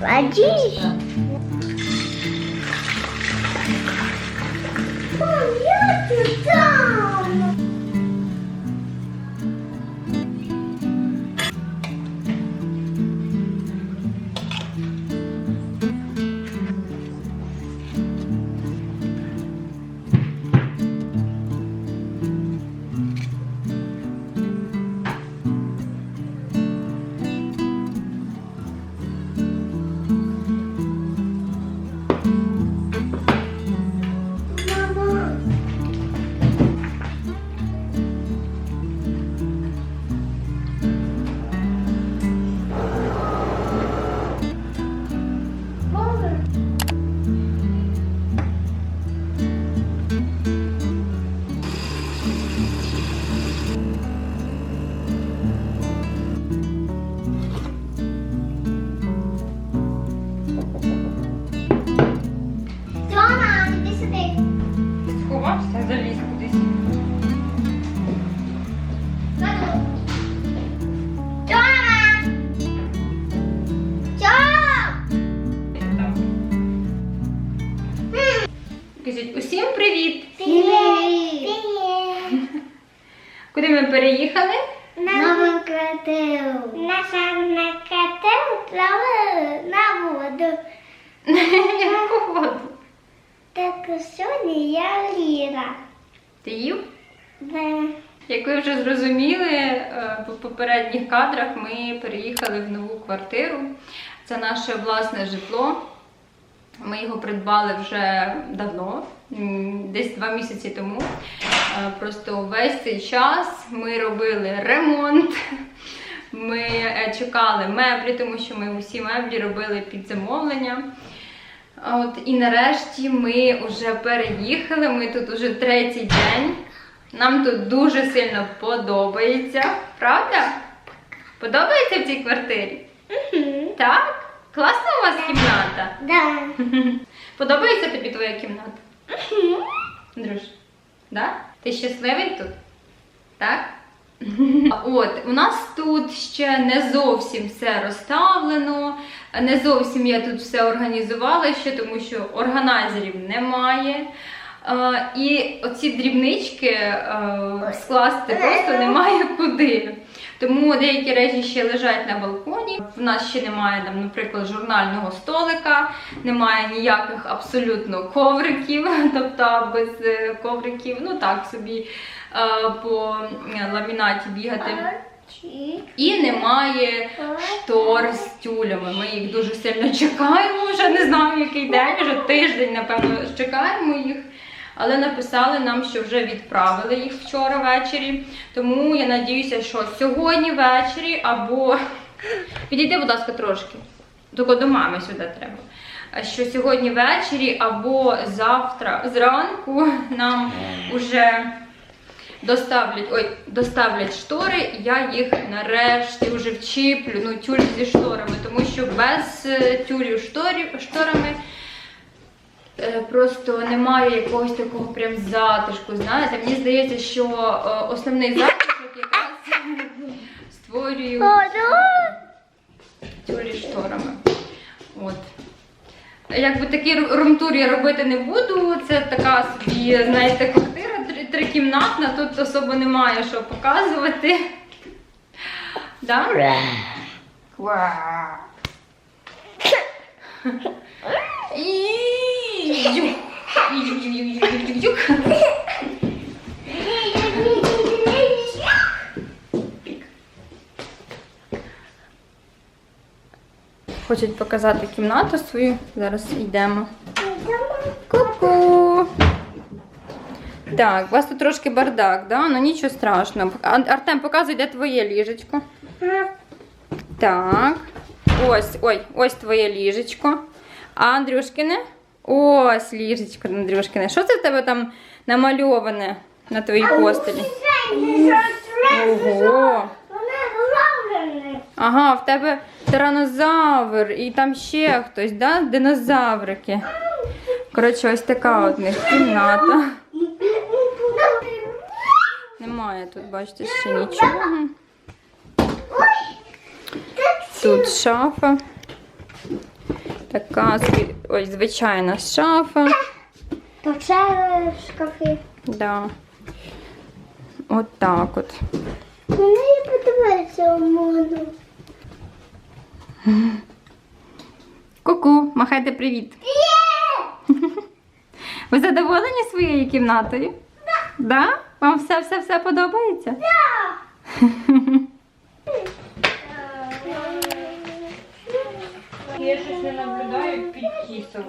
Водись. Мам, я тут Сховався, Ти їв? Да. Як ви вже зрозуміли, е, по попередніх кадрах ми переїхали в нову квартиру. Це наше власне житло. Ми його придбали вже давно, десь два місяці тому. Е, Просто весь цей час ми робили ремонт. Ми е, чекали меблі, тому що ми усі меблі робили під замовлення. А От, і нарешті ми вже переїхали. Ми тут уже третій день. Нам тут дуже сильно подобається. Правда? Подобається в цій квартирі? Так? Класна у вас кімната? Да. Подобається тобі твоя кімната? Друж, да? Ти щасливий тут? Так? От, у нас тут ще не зовсім все розставлено, не зовсім я тут все організувала ще, тому що органайзерів немає. І оці дрібнички е, скласти просто немає куди. Тому деякі речі ще лежать на балконі. В нас ще немає, наприклад, журнального столика, немає ніяких абсолютно ковриків, тобто без е, ковриків, ну так собі по е, ламінаті бігати. І немає штор з тюлями. Ми їх дуже сильно чекаємо, вже не знаю який день, вже тиждень, напевно, чекаємо їх. Але написали нам, що вже відправили їх вчора ввечері. Тому я надіюся, що сьогодні ввечері або підійди, будь ласка, трошки. Тільки до мами сюди треба. Що сьогодні ввечері або завтра зранку нам вже доставлять, ой, доставлять штори, я їх нарешті вже вчіплю, ну, тюль зі шторами, тому що без е, тюлю шторів, шторами е, просто немає якогось такого прям затишку. Знаєте, мені здається, що е, основний затишок якраз створюю тюлі шторами. От. Якби такий румтур я робити не буду. Це така собі, знаєте, трикімнатна, тут особо немає що показувати. Да? Хочуть показати кімнату свою. Зараз йдемо. Ку-ку. Так, у вас тут трошки бардак, да? Ну нічого страшного. Артем, показуй, де твоє ліжечко. Так. Ось, ой, ось твоє ліжечко. А Андрюшкине? Ось ліжечко Андрюшкине. Що це в тебе там намальоване на твоїй постелі? Ого. Ага, в тебе тиранозавр і там ще хтось, да? Динозаврики. Коротше, ось така от них кімната. Немає тут, бачите, ще нічого. Тут шафа. Така ось звичайна шафа. То це шкафи. Да. От так от. Мені подобається у моду. Ку-ку, махайте привіт. Ви задоволені своєю кімнатою? Да. Да? Вам все все все подобається? Я щось не наблюдаю під кісом.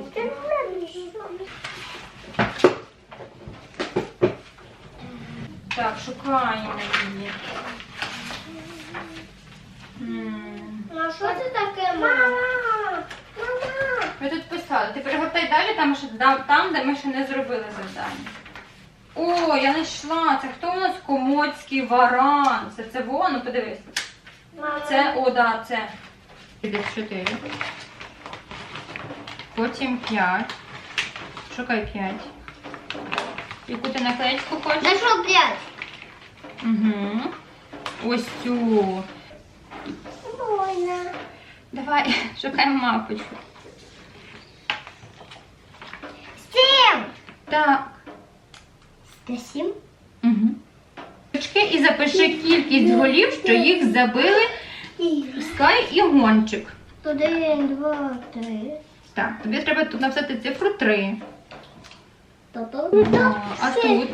Так, шукаємо її. А що це таке, мама? Мама! Ви тут писали. Ти перегортай далі, там, там, де ми ще не зробили завдання. О, я знайшла. Це хто у нас комодський варан? Це це воно, ну, подивись. Мама. Це, о, да, це. Десь 4. Потім 5. Шукай 5. Яку ти наклеєчку хочеш? На що п'ять? Угу. Ось цю. Больно. Давай, шукаємо мапочку. Сім. Так. Сто сім? Угу. І запиши кількість голів, що їх забили Скай і гончик. Один, два, три. Так, тобі треба тут написати цифру 3. То-то. А тут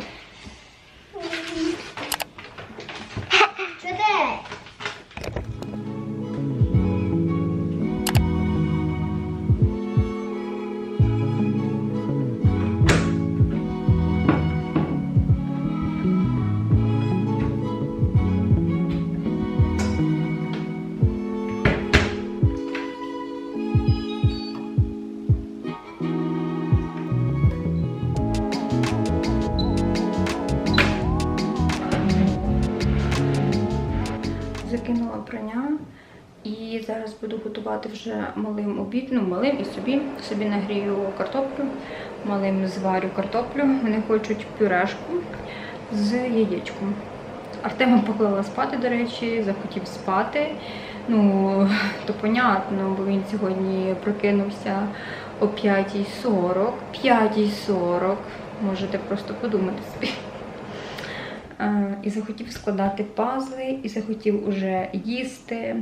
закинула прання. І зараз буду готувати вже малим обід, ну малим і собі. Собі нагрію картоплю, малим зварю картоплю. Вони хочуть пюрешку з яєчком. Артема поклала спати, до речі, захотів спати. Ну, то понятно, бо він сьогодні прокинувся о 5.40. 5.40. Можете просто подумати собі. Е, І захотів складати пазли, і захотів уже їсти.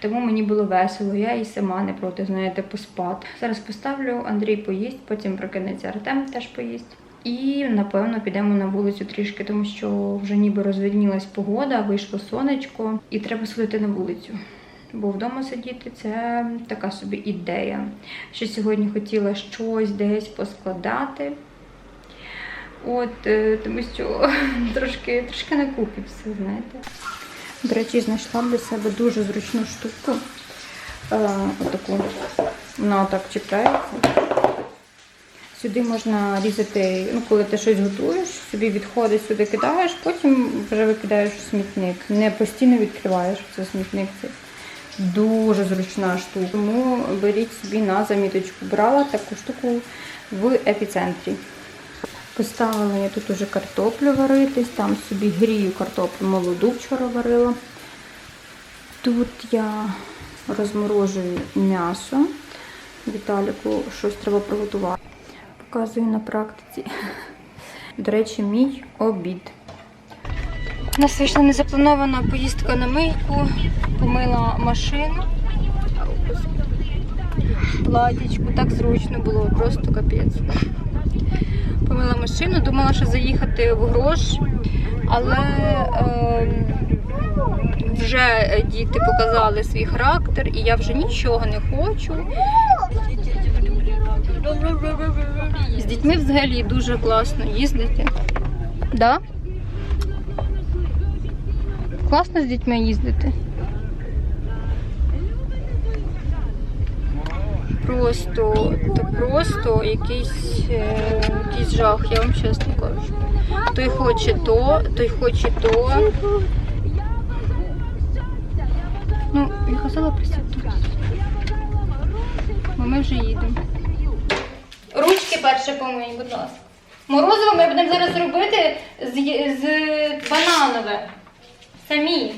Тому мені було весело. Я і сама не проти, знаєте, поспати. Зараз поставлю, Андрій поїсть, потім прокинеться Артем теж поїсть. І напевно підемо на вулицю трішки, тому що вже ніби розвиднілась погода, вийшло сонечко, і треба сходити на вулицю. Бо вдома сидіти це така собі ідея. Ще сьогодні хотіла щось десь поскладати. От, е, тому що трошки, трошки на купі все, знаєте. До речі, знайшла для себе дуже зручну штуку. Е, отаку. Вона отак чіпляється. Сюди можна різати, ну, коли ти щось готуєш, собі відходи сюди кидаєш, потім вже викидаєш у смітник. Не постійно відкриваєш це смітник. Це дуже зручна штука. Тому беріть собі на заміточку. Брала таку штуку в епіцентрі. Поставила я тут уже картоплю варитись, там собі грію картоплю молоду вчора варила. Тут я розморожую м'ясо. Віталіку щось треба приготувати. Показую на практиці. До речі, мій обід. У нас вийшла незапланована поїздка на мийку, помила машину. Платічку, так зручно було, просто капець помила машину, думала, що заїхати в грош, але е, вже діти показали свій характер, і я вже нічого не хочу. З дітьми взагалі дуже класно їздити. Да? Класно з дітьми їздити. Просто, то просто якийсь, е, якийсь жах, я вам чесно кажу. Той хоче то, той хоче то. Ну, я казала присядь. Бо ми вже їдемо. Ручки перше помий, будь ласка. Морозиво ми будемо зараз робити з, з бананове. Самі.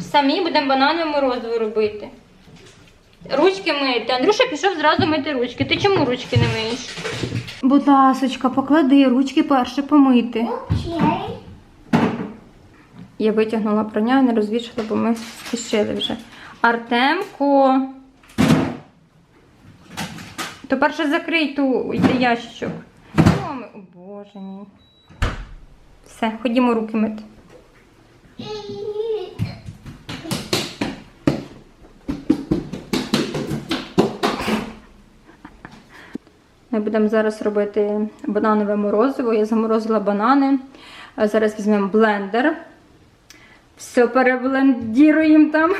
Самі будемо бананове морозиво робити. Ручки мити. Андрюша пішов зразу мити ручки. Ти чому ручки не миєш? Будь ласочка, поклади ручки перше помити. Окей. Я витягнула прання і не розвішала, бо ми спішили вже. Артемко. То перше закрий ту ящичок. О, ми- О, Боже мій. Все, ходімо руки мити. Ми будемо зараз робити бананове морозиво. Я заморозила банани. Зараз візьмемо блендер. Все переблендіруємо там.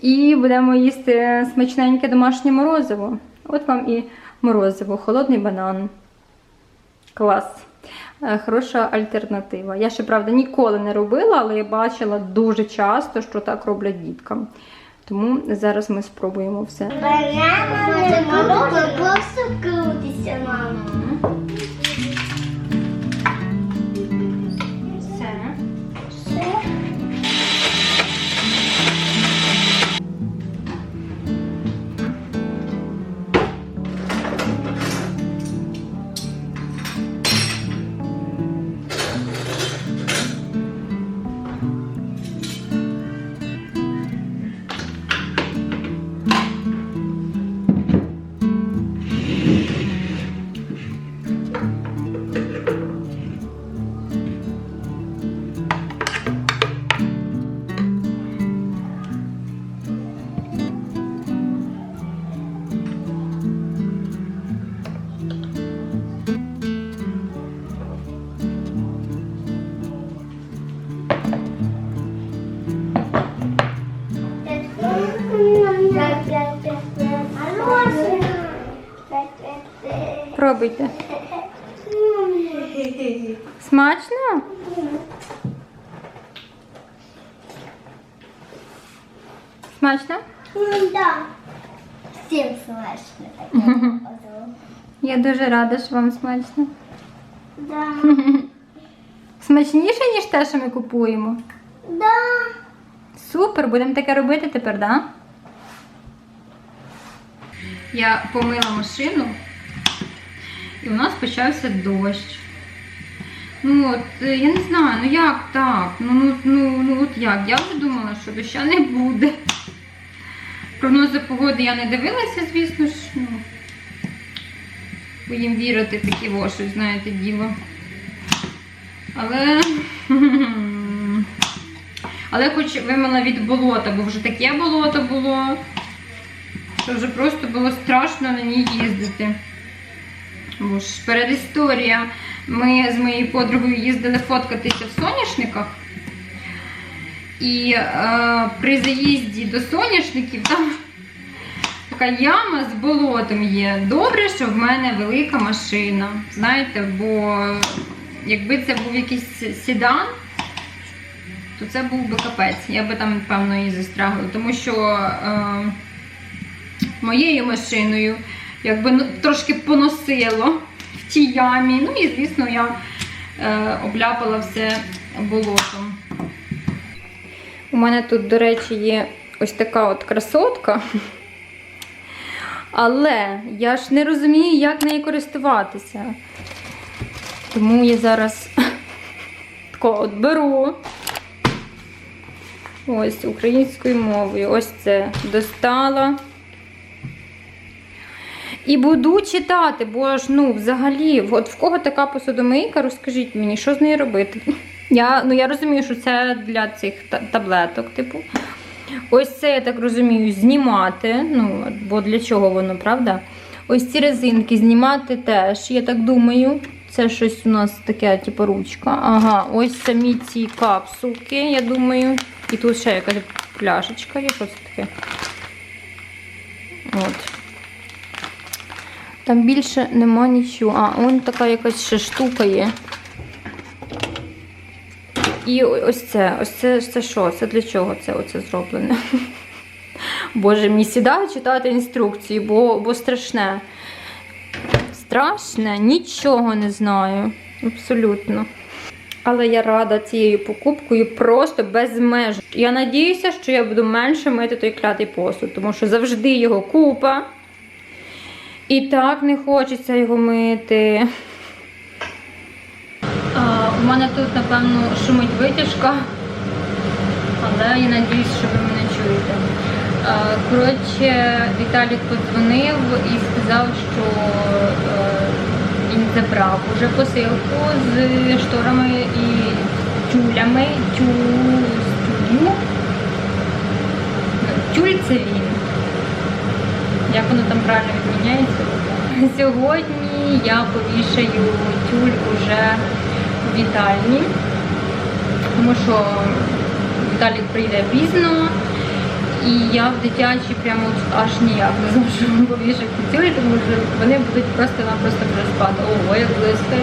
І будемо їсти смачненьке домашнє морозиво. От вам і морозиво, холодний банан. Клас. Е, Хороша альтернатива. Я ще, правда, ніколи не робила, але я бачила дуже часто, що так роблять діткам. Тому зараз ми спробуємо все. Беремо, не крутися, мама. Пробуйте. Смачно? Смачно? Да. Всем смачно. Я дуже рада, що вам смачно. Да. Смачніше, ніж те, що ми купуємо. Да. Супер, будемо таке робити тепер, так? Да? Я помила машину, і у нас почався дощ. Ну от, е, я не знаю, ну як так? Ну, ну, ну, ну от як? Я вже думала, що доща не буде. Прогнози погоди я не дивилася, звісно ж. Ну, їм вірити такі во, щось, знаєте, діло. Але. Але хоч вимила від болота, бо вже таке болото було, що вже просто було страшно на ній їздити. Бо ж передісторія. Ми з моєю подругою їздили фоткатися в соняшниках. І е, при заїзді до соняшників там така яма з болотом є. Добре, що в мене велика машина. Знаєте, бо якби це був якийсь сідан, то це був би капець. Я би там, певно, її застрягла. Тому що е, моєю машиною якби ну, трошки поносило в тій ямі. Ну і, звісно, я е, обляпала все болотом. У мене тут, до речі, є ось така от красотка. Але я ж не розумію, як нею користуватися. Тому я зараз тако от беру. Ось українською мовою. Ось це достала. І буду читати, бо ж ну, взагалі, от в кого така посудомийка, розкажіть мені, що з нею робити. Я, ну, я розумію, що це для цих таблеток, типу. Ось це, я так розумію, знімати. Ну, бо для чого воно, правда? Ось ці резинки знімати теж, я так думаю. Це щось у нас таке, типу, ручка. Ага, ось самі ці капсулки, я думаю. І тут ще якась пляшечка є. Що це таке? От. Там більше нема нічого. А, он така якась ще штука є. І ось це, ось це, це що? Це для чого це оце зроблене? Боже мій, сідаю читати інструкції, бо, бо страшне. Страшне, нічого не знаю. Абсолютно. Але я рада цією покупкою просто без меж. Я надіюся, що я буду менше мити той клятий посуд, тому що завжди його купа. І так не хочеться його мити. А, у мене тут, напевно, шумить витяжка, але я надіюсь, що ви мене чуєте. А, коротше, Віталік подзвонив і сказав, що е, він забрав уже посилку з шторами і тюлями. Тю. Тюль це він. Як воно там правильно відміняється? Сьогодні я повішаю тюль уже в вітальні, тому що Віталік прийде пізно. І я в дитячій прямо аж ніяк не зможу повішати тюль, тому що вони будуть просто-напросто вже спати. Ого, як близько.